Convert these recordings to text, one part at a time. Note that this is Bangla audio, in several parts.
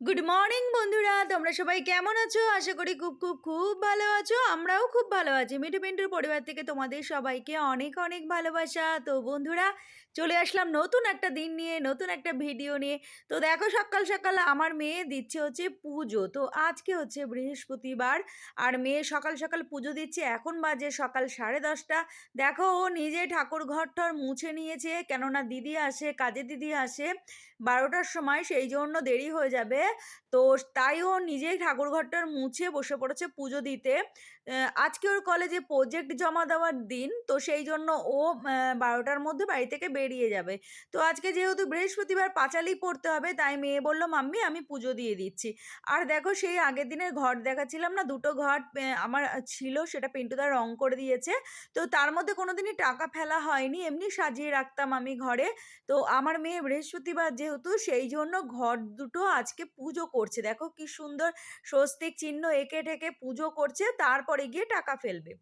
গুড মর্নিং বন্ধুরা। তোমরা সবাই কেমন আছো? আশা করি খুব খুব খুব ভালো আছো। আমরাও খুব ভালো আছি। মিঠু পিন্টুর পরিবার থেকে তোমাদের সবাইকে অনেক অনেক ভালোবাসা। তো বন্ধুরা, চলে আসলাম নতুন একটা দিন নিয়ে, নতুন একটা ভিডিও নিয়ে। তো দেখো, সকাল সকাল আমার মেয়ে দিচ্ছে হচ্ছে পুজো। তো আজকে হচ্ছে বৃহস্পতিবার আর মেয়ে সকাল সকাল পুজো দিচ্ছে। এখন বাজে সকাল সাড়ে দশটা। দেখো, ও নিজে ঠাকুর ঘর টর মুছে নিয়েছে। কেননা দিদি আসে, কাজে দিদি আসে। বারোটার সময়, সেই জন্য দেরি হয়ে যাবে। তো তাই ও নিজেই ঠাকুর ঘরটার মুছে বসে পড়েছে পুজো দিতে। আজকে ওর কলেজে প্রজেক্ট জমা দেওয়ার দিন, তো সেই জন্য ও বারোটার মধ্যে বাড়ি থেকে বেরিয়ে যাবে। তো আজকে যেহেতু বৃহস্পতিবার পাঁচালি পড়তে হবে, তাই মেয়ে বলল, মাম্মি, আমি পুজো দিয়ে দিচ্ছি। আর দেখো, সেই আগের দিনের ঘর দেখাচ্ছিলাম না, দুটো ঘর আমার ছিল, সেটা পিন্টুদা রং করে দিয়েছে। তো তার মধ্যে কোনোদিনই টাকা ফেলা হয়নি, এমনি সাজিয়ে রাখতাম আমি ঘরে। তো আমার মেয়ে বৃহস্পতিবার যেহেতু, সেই জন্য ঘর দুটো আজকে পুজো করছে। দেখো কি সুন্দর স্বস্তিক চিহ্ন এঁকে ঠেকে পুজো করছে। তারপরে গিয়ে টাকা ফেলবে।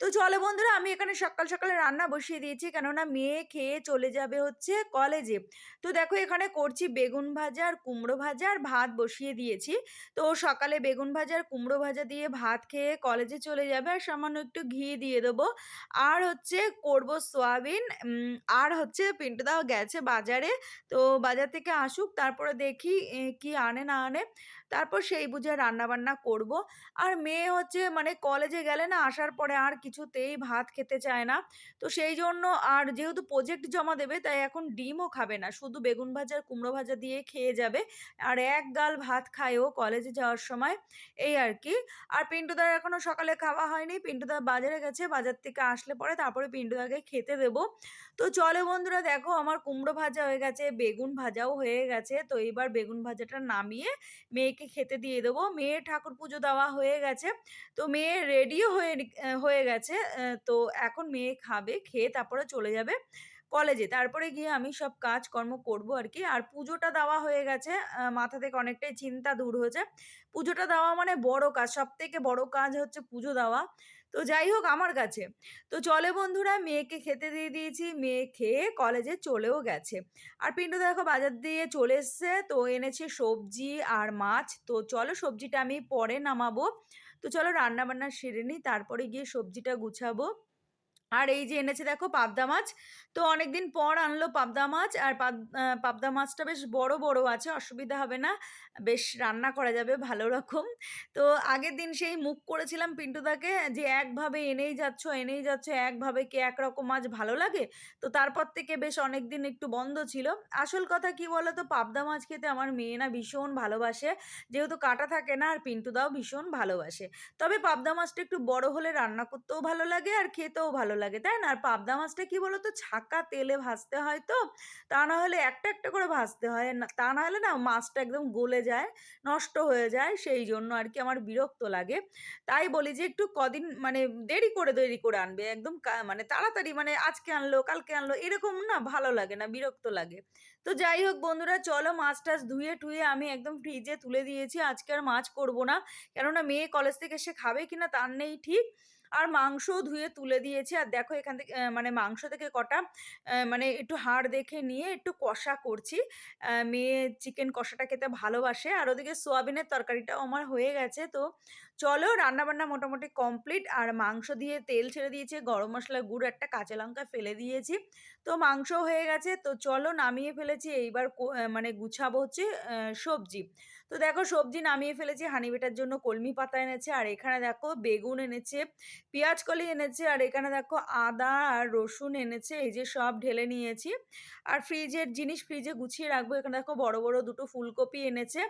তো চলো বন্ধুরা, আমি এখানে সকাল সকালে রান্না বসিয়ে দিয়েছি, কেননা মেয়ে খেয়ে চলে যাবে হচ্ছে কলেজে তো দেখো, এখানে করছি বেগুন ভাজা আর কুমড়ো ভাজা আর ভাত বসিয়ে দিয়েছি। তো সকালে বেগুন ভাজা আর কুমড়ো ভাজা দিয়ে ভাত খেয়ে কলেজে চলে যাবে আর সামান্য একটু ঘি দিয়ে দেবো। আর হচ্ছে করব সোয়াবিন আর হচ্ছে পিন্টুদাও গেছে বাজারে। তো বাজার থেকে আসুক, তারপরে দেখি কি আনে না আনে। তারপর সেই বুঝে রান্না বান্না করব। আর মেয়ে হচ্ছে মানে কলেজে গেলে না, আসার পরে আর কিছুতেই ভাত খেতে চায় না। তো সেই জন্য আর যেহেতু প্রজেক্ট জমা দেবে, তাই এখন ডিমও খাবে না। শুধু বেগুন ভাজা কুমড়ো ভাজা দিয়ে খেয়ে যাবে। আর এক গাল ভাত খায় ও কলেজে যাওয়ার সময়। এই আর কি। আর পিন্টুদার এখনও সকালে খাওয়া হয়নি। পিন্টুদা বাজারে গেছে। বাজার থেকে আসলে পরে তারপরে পিন্টুদাকে খেতে দেবো। তো চলো বন্ধুরা, দেখো আমার কুমড়ো ভাজা হয়ে গেছে, বেগুন ভাজাও হয়ে গেছে। তো এইবার বেগুন ভাজাটা নামিয়ে মেয়েকে খেতে দিয়ে দেবো। মেয়ের ঠাকুর পুজো দেওয়া হয়ে গেছে। তো মেয়ে রেডিও হয়ে হয়ে গেছে। তো এখন মেয়ে খাবে, খেয়ে তারপরে চলে যাবে। কলেজে। তারপরে গিয়ে আমি সব কাজকর্ম করব আর কি। আর পুজোটা দেওয়া হয়ে গেছে। মাথা থেকে অনেকটাই চিন্তা দূর হয়েছে। পুজোটা দেওয়া মানে বড় কাজ সব থেকে বড় কাজ হচ্ছে পুজো দেওয়া। তো যাই হোক আমার কাছে। তো চলে বন্ধুরা, মেয়েকে খেতে দিয়ে দিয়েছি। মেয়ে খেয়ে কলেজে চলেও গেছে। আর পিন্টু দেখো বাজার দিয়ে চলে এসছে। তো এনেছে সবজি আর মাছ। তো চলো সবজিটা আমি পরে নামাবো। তো চলো রান্না বান্না সেরে নিই। তারপরে গিয়ে সবজিটা গুছাবো। আর এই যে এনেছে দেখো পাবদা মাছ। তো অনেকদিন পর আনলো পাবদা মাছ আর পাব- পাবদা মাছটা বেশ বড় বড় আছে, অসুবিধা হবে না। বেশ রান্না করা যাবে ভালো রকম। তো আগের দিন সেই মুখ করেছিলাম পিন্টুদাকে যে একভাবে এনেই যাচ্ছ এনেই যাচ্ছ, একভাবে কি একরকম মাছ ভালো লাগে? তো তারপর থেকে বেশ অনেক দিন একটু বন্ধ ছিল। আসল কথা কি বলো তো পাবদা মাছ খেতে আমার মেয়ে না ভীষণ ভালোবাসে। যেহেতু কাটা থাকে না, আর পিন্টুদাও ভীষণ ভালোবাসে। তবে পাবদা মাছটা একটু বড় হলে রান্না করতেও ভালো লাগে আর খেতেও ভালো লাগে। তাই না? আর পাবদা মাছটা কি বলতো? ছাকা তেলে ভাজতে হয় তো, তা না হলে একটা একটা করে ভাজতে হয়। না, তা না হলে না মাছটা একদম গলে যায়, নষ্ট হয়ে যায়, সেই জন্য আর কি আমার বিরক্ত লাগে। তাই বলি যে একটু কদিন মানে দেরি করে দেরি করে আনবে। একদম মানে তাড়াতাড়ি মানে আজকে আনলো, কালকে আনলো, এরকম না ভালো লাগে না, বিরক্ত লাগে। তো যাই হোক বন্ধুরা, চলো মাছ টাছ ধুয়ে টুয়ে আমি একদম ফ্রিজে তুলে দিয়েছি। আজকে আর মাছ করব না। কেননা মেয়ে কলেজ থেকে এসে খাবে কিনা তার নেই ঠিক। আর মাংসও ধুয়ে তুলে দিয়েছি। আর দেখো এখান থেকে মানে মাংস থেকে কটা মানে একটু হাড় দেখে নিয়ে একটু কষা করছি। মেয়ে চিকেন কষাটা খেতে ভালোবাসে। আর ওদিকে সোয়াবিনের তরকারিটাও আমার হয়ে গেছে। তো চলো রান্নাবান্না মোটামুটি কমপ্লিট। আর মাংস দিয়ে তেল ছেড়ে দিয়েছে, গরম মশলা গুঁড়ো, একটা কাঁচা লঙ্কা ফেলে দিয়েছি। তো মাংস হয়ে গেছে। তো চলো নামিয়ে ফেলেছি। এইবার মানে গুছাবো হচ্ছে সবজি। তো দেখো সবজি নামিয়ে ফেলেছি। হাঁড়ি বেটার জন্য কলমি পাতা এনেছে। আর এখানে দেখো বেগুন এনেছে পেঁয়াজ, কলি এনেছে, আর এখানে দেখো আদা আর রসুন এনেছে, এই যে সব ঢেলে নিয়েছি। আর ফ্রিজের জিনিস ফ্রিজে গুছিয়ে রাখব, এখানে দেখো বড় বড় দুটো ফুলকপি এনেছে।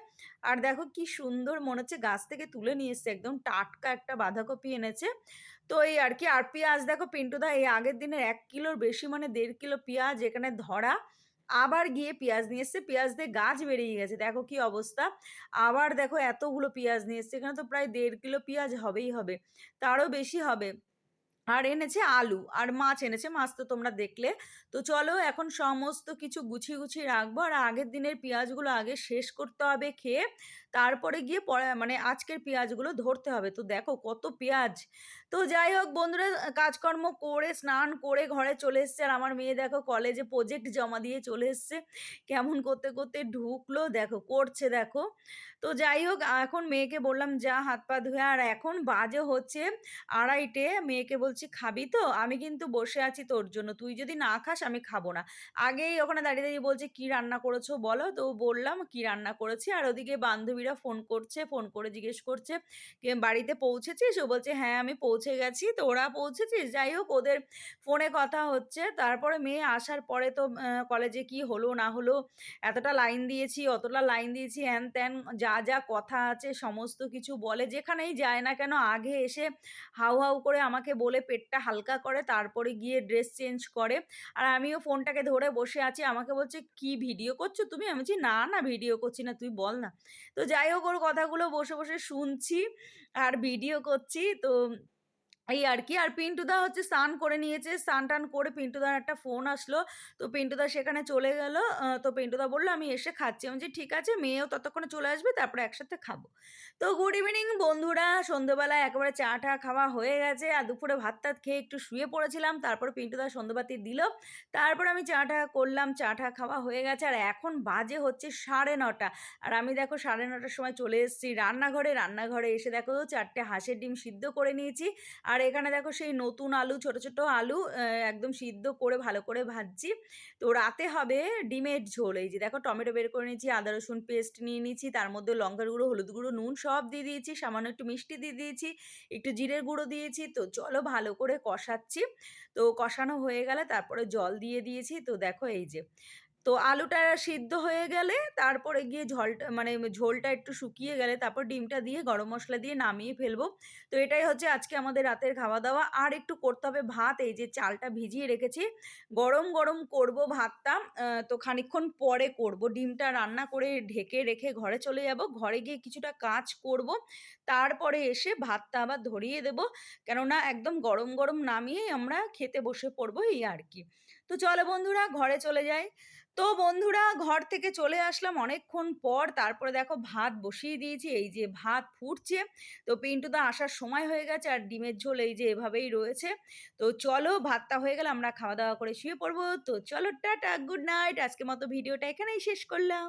আর দেখো কি সুন্দর মনে হচ্ছে গাছ থেকে তুলে নিয়ে এসছে, একদম টাটকা একটা বাঁধাকপি এনেছে। তো এই আর কি, আর পেঁয়াজ, দেখো পিন্টুদা, এই আগের দিনের এক কিলোর বেশি মানে দেড় কিলো পেঁয়াজ এখানে ধরা। আবার গিয়ে পেঁয়াজ নিয়ে এসছে, পেঁয়াজ দিয়ে গাছ বেরিয়ে গেছে। দেখো কি অবস্থা। আবার দেখো এতগুলো পেঁয়াজ নিয়ে এসছে, এখানে তো প্রায় দেড় কিলো পেঁয়াজ হবেই হবে, তারও বেশি হবে। আর এনেছে আলু, আর মাছ এনেছে, মাছ তো তোমরা দেখলে। তো চলো এখন সমস্ত কিছু গুছিয়ে গুছিয়ে রাখব, আর আগের দিনের পেঁয়াজগুলো আগে শেষ করতে হবে খেয়ে, তারপরে গিয়ে পরে মানে আজকের পেঁয়াজগুলো ধরতে হবে। তো দেখো কত পেঁয়াজ তো যাই হোক বন্ধুরা কাজকর্ম করে, স্নান করে ঘরে চলে এসছে আর আমার মেয়ে দেখো কলেজে প্রজেক্ট জমা দিয়ে চলে এসছে। কেমন করতে, করতে ঢুকলো দেখো, করছে দেখো। তো যাই হোক এখন মেয়েকে বললাম, "যা হাত পা ধুয়ে" আর এখন বাজে হচ্ছে ২:৩০ মেয়েকে বলছি, "খাবি তো? আমি কিন্তু বসে আছি তোর জন্য। তুই যদি না খাস আমি খাব না।" আগেই ওখানে দাঁড়িয়ে, দাঁড়িয়ে বলছে, "কি রান্না করেছ বলো?" তো বললাম কি রান্না করেছি। আর ওদিকে বান্ধবীরা ফোন করছে, ফোন করে জিজ্ঞেস করছে, বাড়িতে পৌঁছেছিস?" ও বলছে, "হ্যাঁ, আমি পৌঁছে গেছি।" তো ওরা পৌঁছেছিস? যাই হোক ওদের ফোনে কথা হচ্ছে। তারপরে মেয়ে আসার পরে তো কলেজে কি হলো না হলো, এতটা লাইন দিয়েছি, অতটা লাইন দিয়েছি, হ্যান-ত্যান যা, যা কথা আছে সমস্ত কিছু বলে। যেখানেই যায় না কেন আগে এসে হাউ, হাউ করে আমাকে বলে পেটটা হালকা করে তারপরে গিয়ে ড্রেস চেঞ্জ করে। আর আমিও ফোনটাকে ধরে বসে আছি। আমাকে বলছে, "কি ভিডিও করছ তুমি?" আমি বলছি, "না, না ভিডিও করছি না, তুই বল না।" তো যাই হোক ওর কথাগুলো বসে, বসে শুনছি আর ভিডিও করছি। তো এই আর কি আর পিন্টুদা হচ্ছে স্নান করে নিয়েছে। স্নান-টান করে পিন্টুদার একটা ফোন আসলো। তো পিন্টুদা সেখানে চলে গেল। তো পিন্টুদা বলল "আমি এসে খাচ্ছি।" আমি বলছি, "ঠিক আছে, মেয়েও ততক্ষণে চলে আসবে, তারপরে একসাথে খাব।" তো গুড ইভিনিং বন্ধুরা। সন্ধ্যেবেলায় একেবারে চা-টা খাওয়া হয়ে গেছে। আর দুপুরে ভাত-টাত খেয়ে একটু শুয়ে পড়েছিলাম। তারপরে পিন্টুদা সন্ধ্যেবাতি দিল। তারপর আমি চা-টা করলাম। চা-টা খাওয়া হয়ে গেছে। আর এখন বাজে হচ্ছে ৯:৩০ আর আমি দেখো সাড়ে নটার সময় চলে এসেছি রান্নাঘরে। রান্নাঘরে এসে দেখো ৪ টে হাঁসের ডিম সিদ্ধ করে নিয়েছি। আর এখানে দেখো সেই নতুন আলু, ছোট, ছোট আলু একদম সিদ্ধ করে ভালো করে ভাজছি। তো রাতে হবে ডিমের ঝোল। এই যে দেখো টমেটো বের করে নিয়েছি, আদা রসুন পেস্ট নিয়ে নিয়েছি। তার মধ্যে লঙ্কার গুঁড়ো, হলুদ গুঁড়ো, নুন সব দিয়ে দিয়েছি। সামান্য একটু মিষ্টি দিয়ে দিয়েছি। একটু জিরের গুঁড়ো দিয়েছি। তো চলো ভালো করে কষাচ্ছি। তো কষানো হয়ে গেলে তারপরে জল দিয়ে দিয়েছি। তো দেখো এই যে। তো আলুটা সিদ্ধ হয়ে গেলে তারপরে গিয়ে ঝলটা মানে ঝোলটা একটু শুকিয়ে গেলে তারপর ডিমটা দিয়ে গরম মশলা দিয়ে নামিয়ে ফেলব। তো এটাই হচ্ছে আজকে আমাদের রাতের খাওয়া-দাওয়া। আর একটু করতে হবে ভাত। এই যে চালটা ভিজিয়ে রেখেছি। গরম, গরম করব ভাতটা। তো খানিকক্ষণ পরে করব। ডিমটা রান্না করে ঢেকে রেখে ঘরে চলে যাব। ঘরে গিয়ে কিছুটা কাজ করব। তারপরে এসে ভাতটা আবার ধরিয়ে দেব। কেননা একদম গরম, গরম নামিয়েই আমরা খেতে বসে পড়ব এই আর কি তো চলো বন্ধুরা ঘরে চলে যাই। তো বন্ধুরা ঘর থেকে চলে আসলাম অনেকক্ষণ পর। তারপরে দেখো ভাত বসিয়ে দিয়েছি। এই যে ভাত ফুটছে। তো পিন্টুদা আসার সময় হয়ে গেছে। আর ডিমের ঝোল এই যে এভাবেই রয়েছে। তো চলো ভাতটা হয়ে গেলে আমরা খাওয়া-দাওয়া করে শুয়ে পড়ব তো চলো টাটা, গুড নাইট। আজকের মতো ভিডিওটা এখানেই শেষ করলাম।